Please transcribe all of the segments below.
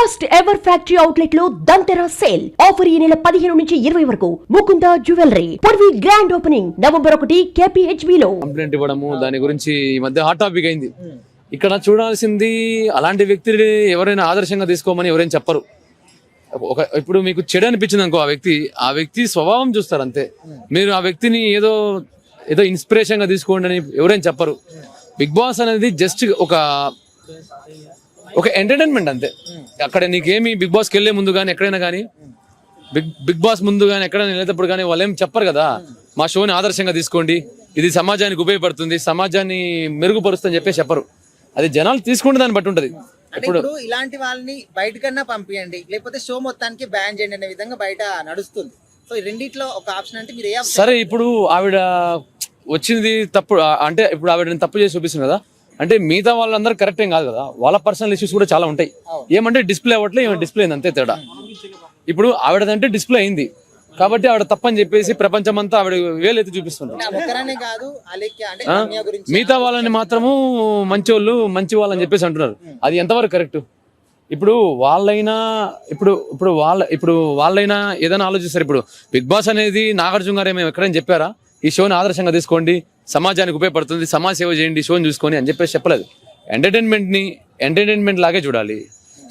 First ever factory అవుట్లెట్లో Dhanteras sale offer ఈ నెల పదిహేను నుంచి ఇరవై వరకు. ముకుంద జ్యువెలరీ పొడివి గ్రాండ్ ఓపెనింగ్ నవంబర్ ఒకటి కేపీహెచ్బి లో. కంప్లైంట్ ఇవ్వడము దాని గురించి ఈ మధ్య హాట్ టాపిక్ అయింది. ఇక్కడ చూడాల్సింది అలాంటి వ్యక్తిని ఎవరైనా ఆదర్శంగా తీసుకోమని ఎవరైనా చెప్పరు. ఒక ఇప్పుడు మీకు చెడు అనిపించింది అనుకో ఆ వ్యక్తి ఆ వ్యక్తి స్వభావం చూస్తారు అంతే. మీరు ఆ వ్యక్తిని ఏదో ఏదో ఇన్స్పిరేషన్గా తీసుకోండి అని ఎవరైనా చెప్పరు. బిగ్ బాస్ అనేది జస్ట్ ఒక ఒక ఎంటర్టైన్మెంట్ అంతే. అక్కడ నీకేమి బిగ్ బాస్కి వెళ్ళే ముందు కానీ ఎక్కడైనా కానీ బిగ్ బిగ్ బాస్ ముందు కానీ ఎక్కడైనా వెళ్ళేటప్పుడు కానీ వాళ్ళు ఏం చెప్పరు కదా. మా షోని ఆదర్శంగా తీసుకోండి. ఇది సమాజానికి ఉపయోగపడుతుంది సమాజాన్ని మెరుగుపరుస్తుందని చెప్పేసి చెప్పరు. అది జనాలు తీసుకుంటే దాన్ని బట్టి ఉంటది. ఇప్పుడు ఇలాంటి వాళ్ళని బయటకన్నా పంపించండి లేకపోతే షో మొత్తానికి బ్యాన్ చేయండి అనే విధంగా బయట నడుస్తుంది. సో రెండిట్లో ఒక ఆప్షన్ అంటే మీరు సరే ఇప్పుడు ఆవిడ వచ్చింది తప్పు అంటే ఇప్పుడు ఆవిడ తప్పు చేసి చూపిస్తుంది కదా. అంటే మిగతా వాళ్ళందరూ కరెక్ట్ ఏం కాదు కదా. వాళ్ళ పర్సనల్ ఇష్యూస్ కూడా చాలా ఉంటాయి. ఏమంటే డిస్ప్లే అవ్వట్లే ఏమంటే డిస్ప్లే అయింది అంతే తేడా. ఇప్పుడు ఆవిడదంటే డిస్ప్లే అయింది. కాబట్టి ఆవిడ తప్పని చెప్పేసి ప్రపంచం అంతా ఆవిడ వేలెత్తి చూపిస్తుంది. మిగతా వాళ్ళని మాత్రము మంచి వాళ్ళు మంచి వాళ్ళని చెప్పేసి అంటున్నారు. అది ఎంతవరకు కరెక్ట్ ఇప్పుడు వాళ్ళైనా ఇప్పుడు ఇప్పుడు వాళ్ళ ఇప్పుడు వాళ్ళైనా ఏదైనా ఆలోచిస్తారు. ఇప్పుడు బిగ్ బాస్ అనేది నాగార్జున గారు ఏమో ఎక్కడైనా చెప్పారా? ఈ షోని ఆదర్శంగా తీసుకోండి సమాజానికి ఉపయోగపడుతుంది సమాజ సేవ చేయండి షోని చూసుకొని అని చెప్పేసి చెప్పలేదు. ఎంటర్టైన్మెంట్ని ఎంటర్టైన్మెంట్ లాగే చూడాలి.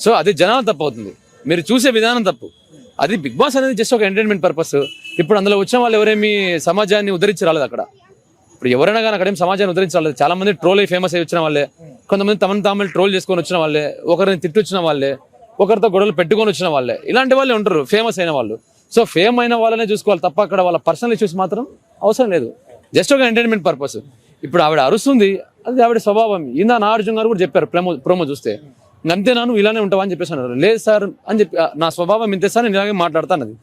సో అది జనాలు తప్పు అవుతుంది. మీరు చూసే విధానం తప్పు. అది బిగ్ బాస్ అనేది జస్ట్ ఒక ఎంటర్టైన్మెంట్ పర్పస్ ఇప్పుడు అందులో వచ్చిన వాళ్ళు ఎవరేమి సమాజాన్ని ఉద్ధరించి రాలేదు అక్కడ. ఇప్పుడు ఎవరైనా కానీ అక్కడేం సమాజాన్ని ఉద్ధరించాలి చాలా మంది ట్రోల్ అయి ఫేమస్ అయ్యి వచ్చిన వాళ్ళే. కొంతమంది తమను తాములు ట్రోల్ చేసుకొని వచ్చిన వాళ్ళే. ఒకరిని తిట్టి వచ్చిన వాళ్ళే. ఒకరితో గొడవలు పెట్టుకొని వచ్చిన వాళ్ళే. ఇలాంటి వాళ్ళే ఉంటారు ఫేమస్ అయిన వాళ్ళు. సో ఫేమ్ అయిన వాళ్ళనే చూసుకోవాలి తప్ప అక్కడ వాళ్ళ పర్సనల్ ఇష్యూస్ మాత్రం అవసరం లేదు. జస్ట్ ఒక ఎంటర్టైన్మెంట్ పర్పస్ ఇప్పుడు ఆవిడ అరుస్తుంది అది ఆవిడ స్వభావం. ఇందా నాగార్జున గారు కూడా చెప్పారు ప్రోమో ప్రోమో చూస్తే. ఇంక అంతే నాను ఇలానే ఉంటావా? అని చెప్పేసి అన్నారు. లేదు సార్ అని చెప్పి "ఆ, నా స్వభావం ఇంతే సార్ నేను ఇలాగే మాట్లాడతాను అది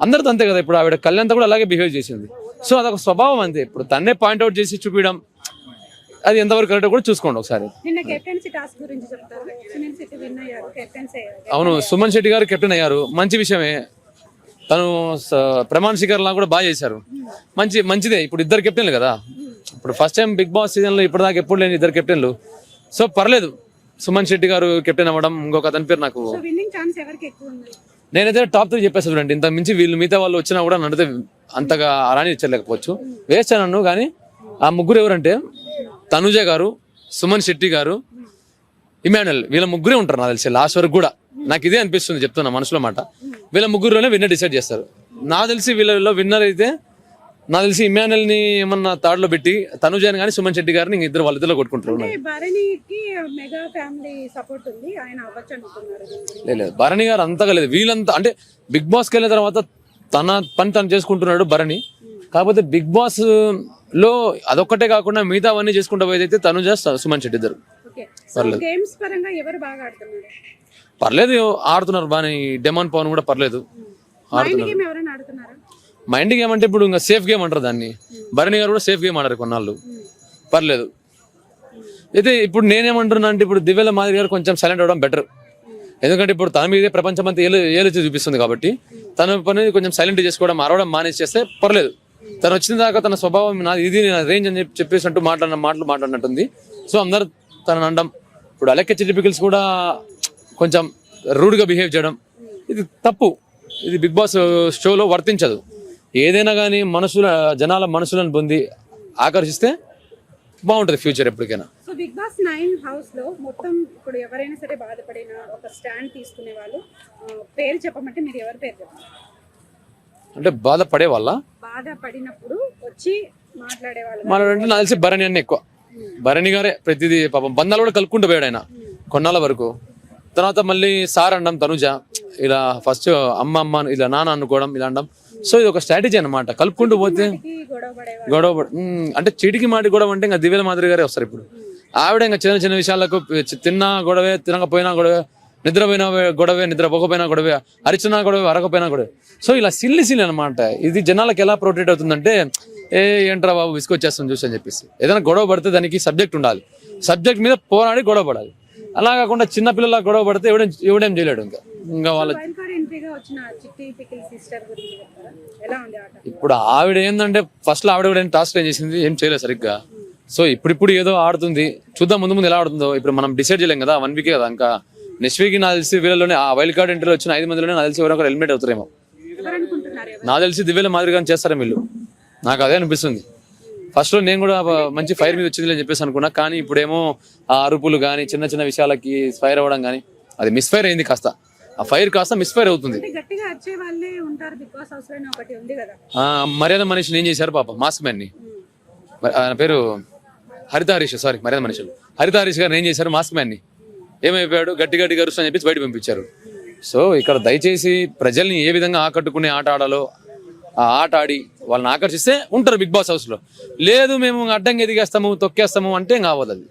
అందరితో అంతే కదా ఇప్పుడు ఆవిడ కళ్యాణ్తో కూడా అలాగే బిహేవ్ చేసింది. సో అదొక స్వభావం అంతే. ఇప్పుడు తన్నే పాయింట్అవుట్ చేసి చూపించడం అది ఎంతవరకు కరెక్ట్ కూడా చూసుకోండి ఒకసారి. అవును సుమన్ శెట్టి గారు కెప్టెన్ అయ్యారు. మంచి విషయమే. తను ప్రమాణ్ శిఖర్ లా కూడా బాగా చేశారు. మంచి మంచిదే. ఇప్పుడు ఇద్దరు కెప్టెన్లు కదా. ఇప్పుడు ఫస్ట్ టైం బిగ్ బాస్ సీజన్లో ఇప్పటిదాకా ఎప్పుడు లేని ఇద్దరు కెప్టెన్లు. సో పర్లేదు. సుమన్ శెట్టి గారు కెప్టెన్ అవ్వడం ఇంకొక అతని పేరు నాకు నేనైతే టాప్ త్రీ చెప్పేసి చూడండి. ఇంత మించి వీళ్ళు మిగతా వాళ్ళు వచ్చినా కూడా నడితే అంతగా రాని ఇచ్చలేకపోవచ్చు వేస్ట్ నన్ను కానీ ఆ ముగ్గురు ఎవరంటే తనుజ గారు సుమన్ శెట్టి గారు ఇమానుయల్. వీళ్ళ ముగ్గురే ఉంటారు నాకు తెలిసి లాస్ట్ వరకు కూడా. నాకు ఇదే అనిపిస్తుంది చెప్తున్నా మనసులో మాట. వీళ్ళ ముగ్గురులోనే విన్నర్ డిసైడ్ చేస్తారు. నాకు తెలిసి వీళ్ళలో విన్నర్ అయితే నాకు తెలిసి ఇమానుయల్ని ఏమన్నా తాడులో పెట్టి తనుజాని కానీ సుమన్ శెట్టి గారిని ఇద్దరు వాళ్ళిద్దరు కొట్టుకుంటారు. లేదు, భరణి గారు అంతగా లేదు. వీళ్ళంతా అంటే బిగ్ బాస్కి వెళ్ళిన తర్వాత తన పని తను చేసుకుంటున్నాడు భరణి. కాకపోతే బిగ్ బాస్లో అదొక్కటే కాకుండా మిగతావన్నీ చేసుకుంటూ పోయేదైతే తనుజ సుమన్ శెట్టి ఇద్దరు. ఓకే. సో గేమ్స్ పరంగా ఎవరు బాగా ఆడుతున్నారు? పర్లేదు ఆడుతున్నారు. బాగా డెమాన్ పవన్ కూడా పర్లేదు. మైండ్ గేమ్ ఎవరైనా ఆడుతున్నారా? మైండ్ గేమ్ అంటే ఇప్పుడు ఇంకా సేఫ్ గేమ్ అంటారు దాన్ని. భరణి గారు కూడా సేఫ్ గేమ్ ఆడారు కొన్నాళ్ళు. పర్లేదు. అయితే ఇప్పుడు నేనేమంటున్నా అంటే ఇప్పుడు దివ్యల మాదిరి గారు కొంచెం సైలెంట్ అవ్వడం బెటర్ ఎందుకంటే ఇప్పుడు తన మీదే ప్రపంచం అంతా ఏలు ఏలుచి చూపిస్తుంది కాబట్టి తన పని కొంచెం సైలెంట్ చేసుకోవడం అరవడం మానేసి చేస్తే పర్లేదు. తను వచ్చిన దాకా తన స్వభావం నాది ఇది రేంజ్ అని చెప్పి చెప్పేసినట్టు మాట్లాడిన మాటలు మాట్లాడినట్టుంది. సో అందరు తనని అనడం ఇప్పుడు అలెక్క చిటిపికల్స్ కూడా కొంచెం రూడ్గా బిహేవ్ చేయడం ఇది తప్పు. ఇది బిగ్ బాస్ షోలో వర్తించదు. ఏదైనా కానీ మనుషుల జనాల మనసులను పొంది ఆకర్షిస్తే బాగుంటుంది ఫ్యూచర్ ఎప్పటికైనా. సో బిగ్ బాస్ నైన్ హౌస్లో మొత్తం ఇప్పుడు ఎవరైనా సరే బాధపడిన ఒక స్టాండ్ తీసుకునే వాళ్ళు ఆ, పేరు చెప్పమంటే మీరు ఎవరి పేరు చెప్పారు అంటే బాధపడే వాళ్ళ? బాధపడినప్పుడు వచ్చి మాట్లాడే వాళ్ళు. మన అంటే నాకు తెలిసి భరణి అన్న ఎక్కువ. భరణి గారే ప్రతిదీ పాపం బంధాలు కూడా కలుపుకుంటూ పోయాడు ఆయన. కొన్నాళ్ళ వరకు. తర్వాత మళ్ళీ సార్ అనడం తనుజ ఇలా ఫస్ట్ అమ్మ అమ్మ ఇలా నాన్న అనుకోవడం ఇలా అనడం. సో ఇది ఒక స్ట్రాటజీ అన్నమాట. కలుపుకుంటూ పోతే గొడవ అంటే చీటికి మాటి గొడవ అంటే ఇంకా దివ్యల మాదిరి గారే వస్తారు ఇప్పుడు. ఆవిడ ఇంకా చిన్న చిన్న విషయాలకు తిన్నా గొడవే తినకపోయినా గొడవే నిద్రపోయినా గొడవే నిద్రపోకపోయినా గొడవే అరిచినా గొడవే అరకపోయినా గొడవే. సో ఇలా సిల్లి సిల్లి అనమాట ఇది జనాలకు ఎలా ప్రొటెక్ట్ అవుతుందంటే ఏ ఏంట్రా బాబు విసుకొచ్చేస్తుంది చూసి అని చెప్పేసి. ఏదైనా గొడవ పడితే దానికి సబ్జెక్ట్ ఉండాలి. సబ్జెక్ట్ మీద పోరాడి గొడవ పడాలి. అలా కాకుండా చిన్న పిల్లల గొడవ పడితే ఎవడేం ఎవడేం చేయలేడు ఇంకా. ఇంకా వాళ్ళ ఇప్పుడు ఆవిడ ఏంటంటే ఫస్ట్లో ఆవిడ కూడా టాస్క్ ఏం చేసింది ఏం చేయలేదు సరిగ్గా. సో ఇప్పుడిప్పుడు ఏదో ఆడుతుంది. చూద్దాం ముందు ముందు ఎలా ఆడుతుందో. ఇప్పుడు మనం డిసైడ్ చేయలేం కదా వన్ వీకే కదా ఇంకా నెక్స్ట్ వీక్ నాకు తెలిసి వీళ్ళలోనే ఆ వైల్డ్ కార్డ్ ఎంట్రీలో వచ్చిన ఐదు మందిలోనే నాకు తెలిసి ఎవరో ఒకరు హెల్మెట్ అవుతారేమో. నాకు తెలిసి దివ్యల మాదిరిగా చేస్తారు వీళ్ళు. నాకు అదే అనిపిస్తుంది. ఫస్ట్లో నేను కూడా మంచి ఫైర్ మీద వచ్చింది అని చెప్పేసి అనుకున్నా కానీ ఇప్పుడేమో ఆ అరుపులు కానీ చిన్న చిన్న విషయాలకి ఫైర్ అవ్వడం కానీ అది మిస్ఫైర్ అయింది కాస్త. ఆ ఫైర్ కాస్త మిస్ఫైర్ అవుతుంది. మర్యాద మనిషిని ఏం చేశారు పాప? మాస్క్ మ్యాన్ని. ఆయన పేరు హరిత హరీష్ సారీ మర్యాద మనుషులు. హరిత హరీష్ గారు ఏం చేశారు? మాస్క్ మ్యాన్ని. ఏమైపోయాడు? గట్టి గట్టి గరుస్తు అని చెప్పేసి బయట పంపించారు. సో ఇక్కడ దయచేసి ప్రజల్ని ఏ విధంగా ఆకట్టుకునే ఆట ఆడాలో ఆట ఆడి వాళ్ళని ఆకర్షిస్తే ఉంటారు బిగ్ బాస్ హౌస్లో. లేదు మేము అడ్డంగా ఎదిగేస్తాము తొక్కేస్తాము అంటే ఇంకా అవ్వదు అది.